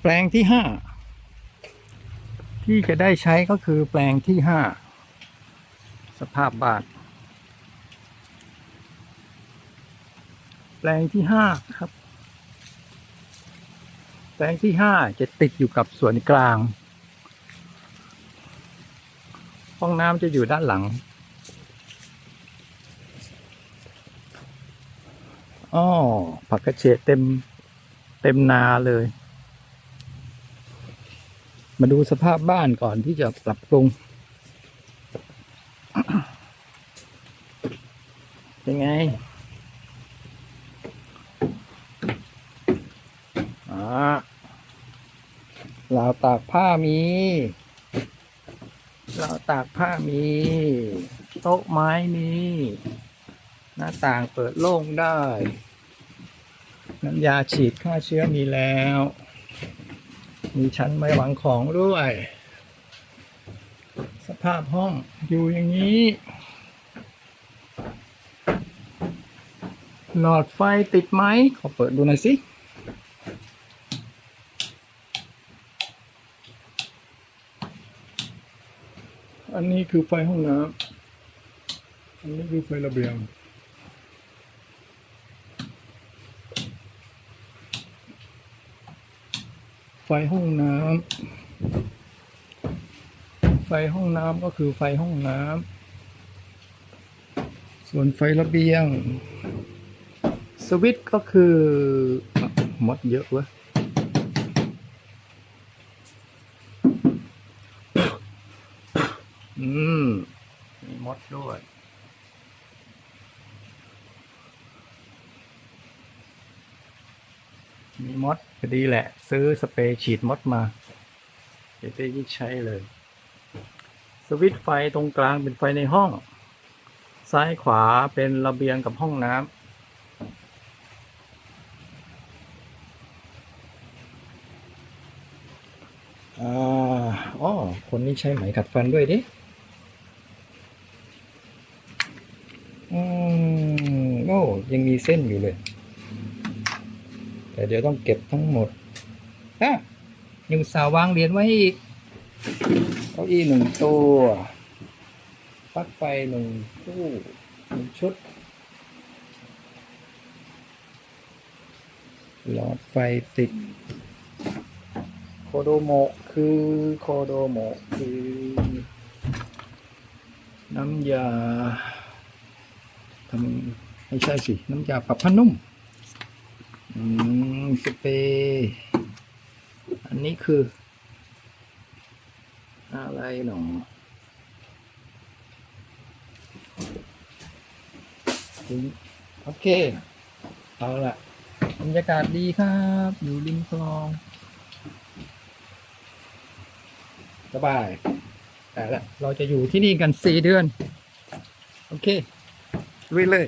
แปลงที่ห้าที่จะได้ใช้ก็คือแปลงที่ห้าสภาพบาทแปลงที่ห้าครับ แปลงที่ห้าจะติดอยู่กับส่วนกลาง ห้องน้ำจะอยู่ด้านหลังอ้อผักกระเฉดเต็มเต็มนาเลย มาดูสภาพบ้านก่อนที่จะปรับปรุง เป็นไงอาราวตากผ้ามีราวตากผ้ามี โต๊ะไม้มีหน้าต่างเปิดโล่งได้ น้ำยาฉีดฆ่าเชื้อมีแล้ว มีชั้นไม้วางของด้วย สภาพห้องอยู่อย่างนี้ หลอดไฟติดไหมขอเปิดดูหน่อยสิอันนี้คือไฟห้องน้ำอันนี้คือไฟระเบียง ไฟห้องน้ำ ไฟห้องน้ำก็คือไฟห้องน้ำ ส่วนไฟระเบียง สวิตก็คือมดเยอะวะอืม มีมดด้วย มีมดพอดีแหละ ซื้อสเปรย์ฉีดมดมาเดี๋ยวจะยิ่งใช้เลย สวิตช์ไฟตรงกลางเป็นไฟในห้อง ซ้ายขวาเป็นระเบียงกับห้องน้ำอ่าอ๋อ คนนี้ใช้ไหมขัดฟันด้วยดิ อืม โอ้ ยังมีเส้นอยู่เลย แต่เดี๋ยวต้องเก็บทั้งหมดอะยังสาววางเหรียญไว้อีกเก้าอี้หนึ่งตัวปลั๊กไฟหนึ่งตู้หนึ่งชุด หลอดไฟติด โคโดโมะคือโคโดโมะคือ น้ำยาทำไม่ใช่สิ น้ำยาปรับผ้านุ่ม อืมสเปรย์อันนี้คือ อะไรหนอโอเค เอาละบรรยากาศดีครับ อยู่ริมคลอง สบาย แต่ละเราจะอยู่ที่นี่กันสี่เดือน โอเคลุยเลย